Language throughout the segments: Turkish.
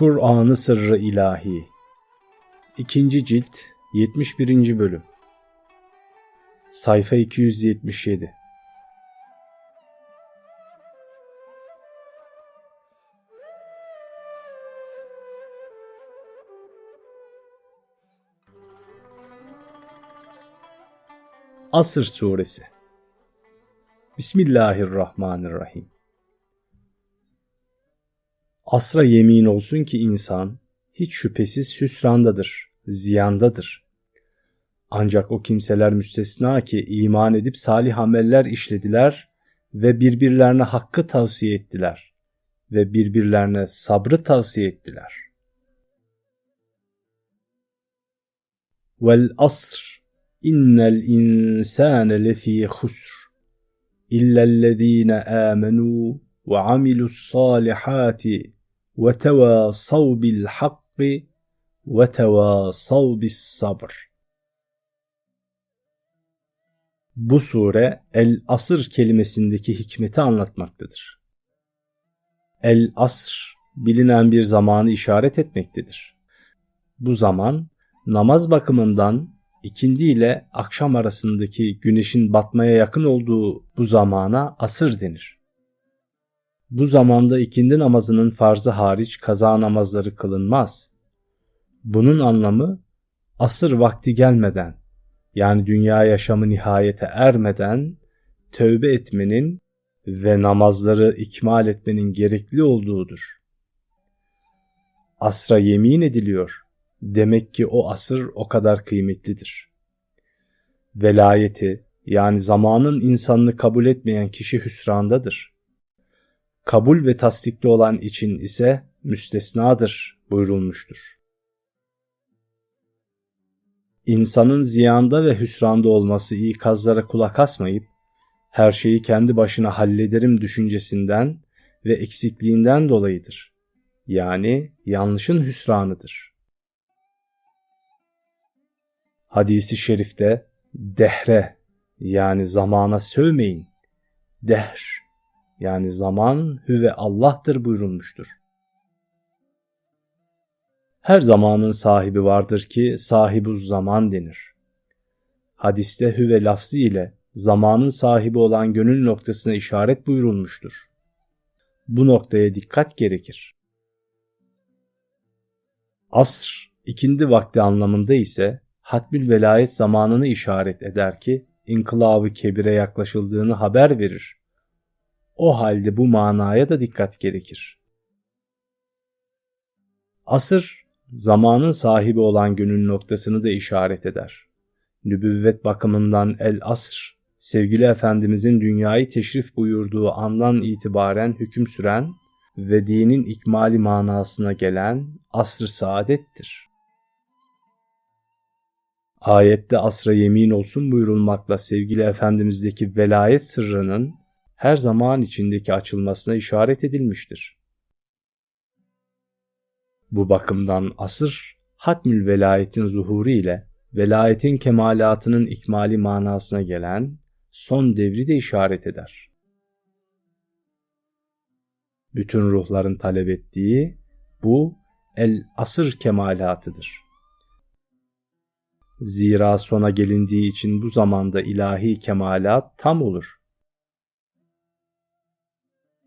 Kur'an-ı Sırrı İlahi 2. Cilt 71. Bölüm Sayfa 277 Asır Suresi Bismillahirrahmanirrahim Asra yemin olsun ki insan hiç şüphesiz hüsrandadır, ziyandadır. Ancak o kimseler müstesna ki iman edip salih ameller işlediler ve birbirlerine hakkı tavsiye ettiler ve birbirlerine sabrı tavsiye ettiler. Vel asr innel insane lefî husr illellezîne âmenû ve amilus salihati ve tevasav bil hakki ve tevasav. Bu sure el asır kelimesindeki hikmeti anlatmaktadır. El asr bilinen bir zamanı işaret etmektedir. Bu zaman namaz bakımından ikindi ile akşam arasındaki güneşin batmaya yakın olduğu bu zamana asır denir. Bu zamanda ikindi namazının farzı hariç kaza namazları kılınmaz. Bunun anlamı asır vakti gelmeden yani dünya yaşamı nihayete ermeden tövbe etmenin ve namazları ikmal etmenin gerekli olduğudur. Asra yemin ediliyor. Demek ki o asır o kadar kıymetlidir. Velayeti yani zamanın insanını kabul etmeyen kişi hüsrandadır. Kabul ve tasdikli olan için ise müstesnadır buyurulmuştur. İnsanın ziyanda ve hüsranda olması ikazlara kulak asmayıp her şeyi kendi başına hallederim düşüncesinden ve eksikliğinden dolayıdır. Yani yanlışın hüsranıdır. Hadisi şerifte dehre yani zamana sövmeyin. Dehr yani zaman hüve Allah'tır buyurulmuştur. Her zamanın sahibi vardır ki sahibuz zaman denir. Hadiste hüve lafzı ile zamanın sahibi olan gönül noktasına işaret buyurulmuştur. Bu noktaya dikkat gerekir. Asr, ikindi vakti anlamında ise hatmül velayet zamanını işaret eder ki inkılabı kebire yaklaşıldığını haber verir. O halde bu manaya da dikkat gerekir. Asır, zamanın sahibi olan günün noktasını da işaret eder. Nübüvvet bakımından el asr, sevgili Efendimizin dünyayı teşrif buyurduğu andan itibaren hüküm süren ve dinin ikmali manasına gelen asr-ı saadettir. Ayette asra yemin olsun buyurulmakla sevgili Efendimiz'deki velayet sırrının her zaman içindeki açılmasına işaret edilmiştir. Bu bakımdan asır, hatmül velayetin zuhuru ile velayetin kemalatının ikmali manasına gelen son devri de işaret eder. Bütün ruhların talep ettiği bu el asır kemalatıdır. Zira sona gelindiği için bu zamanda ilahi kemalat tam olur.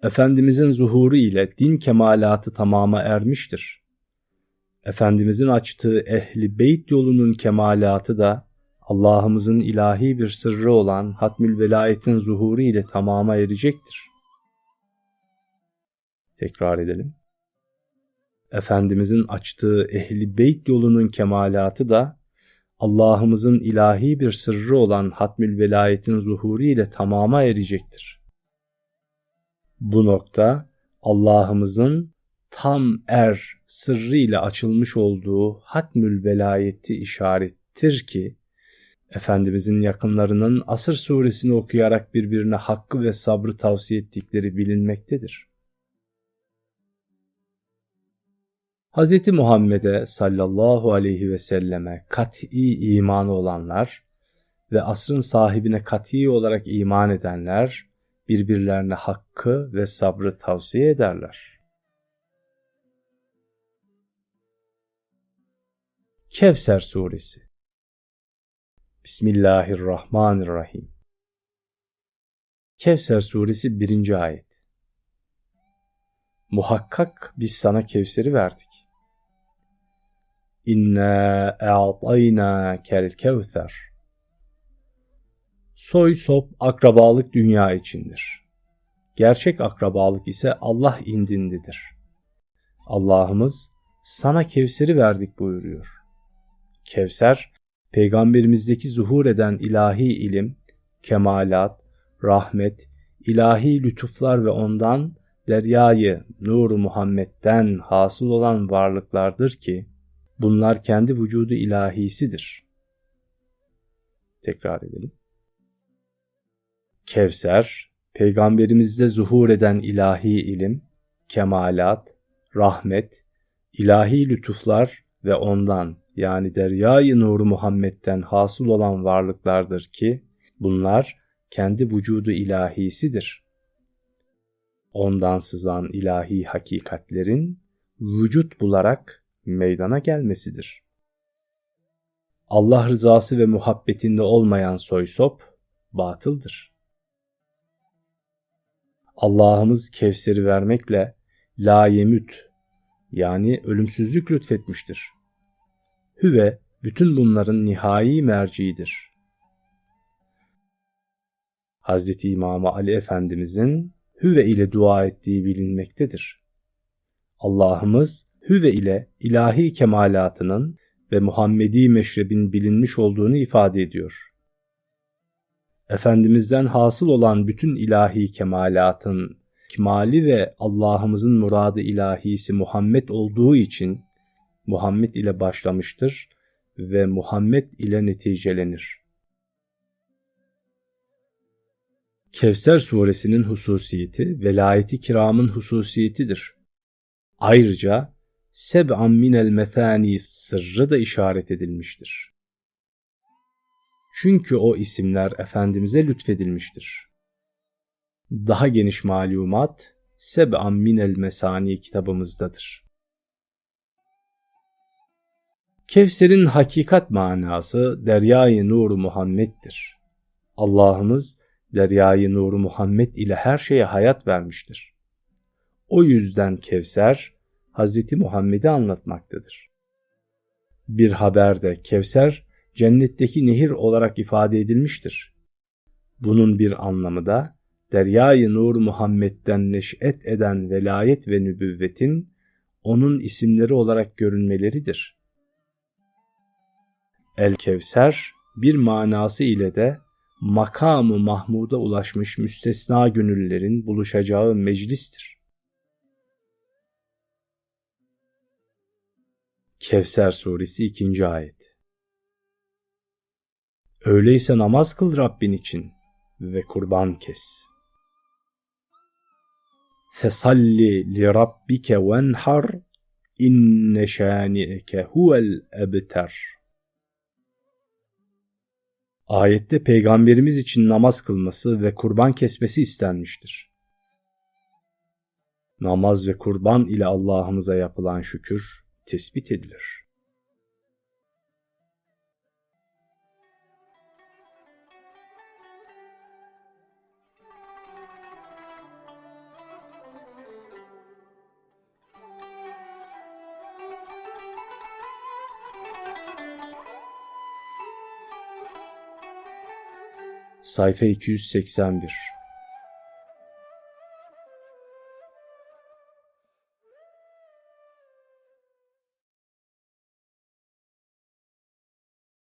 Efendimizin zuhuru ile din kemalatı tamama ermiştir. Efendimizin açtığı ehli beyt yolunun kemalatı da Allah'ımızın ilahi bir sırrı olan hatmül velayetin zuhuru ile tamama erecektir. Tekrar edelim. Efendimizin açtığı ehli beyt yolunun kemalatı da Allah'ımızın ilahi bir sırrı olan hatmül velayetin zuhuru ile tamama erecektir. Bu nokta Allah'ımızın tam er sırrı ile açılmış olduğu hatmül velayeti işarettir ki Efendimizin yakınlarının Asır suresini okuyarak birbirine hakkı ve sabrı tavsiye ettikleri bilinmektedir. Hz. Muhammed'e sallallahu aleyhi ve selleme kat'i imanı olanlar ve asrın sahibine kat'i olarak iman edenler birbirlerine hakkı ve sabrı tavsiye ederler. Kevser Suresi Bismillahirrahmanirrahim Kevser Suresi 1. Ayet Muhakkak biz sana Kevser'i verdik. İnna a'tayna kel kevser. Soy sop akrabalık dünya içindir. Gerçek akrabalık ise Allah indindedir. Allah'ımız sana Kevser'i verdik buyuruyor. Kevser, peygamberimizdeki zuhur eden ilahi ilim, kemalat, rahmet, ilahi lütuflar ve ondan deryayı nuru Muhammed'den hasıl olan varlıklardır ki bunlar kendi vücudu ilahisidir. Tekrar edelim. Kevser, peygamberimizde zuhur eden ilahi ilim, kemalat, rahmet, ilahi lütuflar ve ondan yani deryayı nuru Muhammed'den hasıl olan varlıklardır ki bunlar kendi vücudu ilahisidir. Ondan sızan ilahi hakikatlerin vücut bularak meydana gelmesidir. Allah rızası ve muhabbetinde olmayan soysop batıldır. Allah'ımız Kevser'i vermekle la yemüt yani ölümsüzlük lütfetmiştir. Hüve bütün bunların nihai merciidir. Hazreti İmam Ali Efendimizin Hüve ile dua ettiği bilinmektedir. Allah'ımız Hüve ile ilahi kemalatının ve Muhammedi meşrebin bilinmiş olduğunu ifade ediyor. Efendimizden hasıl olan bütün ilahi kemalatın kemali ve Allah'ımızın muradı ilahisi Muhammed olduğu için Muhammed ile başlamıştır ve Muhammed ile neticelenir. Kevser suresinin hususiyeti velayeti kiramın hususiyetidir. Ayrıca seb'an minel mefani sırrı da işaret edilmiştir. Çünkü o isimler Efendimiz'e lütfedilmiştir. Daha geniş malumat Seb'an minel mesani kitabımızdadır. Kevser'in hakikat manası Deryayı Nuru Muhammed'dir. Allah'ımız Deryayı Nuru Muhammed ile her şeye hayat vermiştir. O yüzden Kevser Hazreti Muhammed'i anlatmaktadır. Bir haberde Kevser cennetteki nehir olarak ifade edilmiştir. Bunun bir anlamı da Deryayı Nur Muhammed'den neş'et eden velayet ve nübüvvetin onun isimleri olarak görünmeleridir. El Kevser bir manası ile de makamı Mahmud'a ulaşmış müstesna gönüllerin buluşacağı meclistir. Kevser Suresi 2. Ayet Öyleyse namaz kıl Rabbin için ve kurban kes. Fesalli li rabbike venhar inne şani'eke huvel ebter. Ayette peygamberimiz için namaz kılması ve kurban kesmesi istenmiştir. Namaz ve kurban ile Allah'ımıza yapılan şükür tespit edilir. Sayfa 281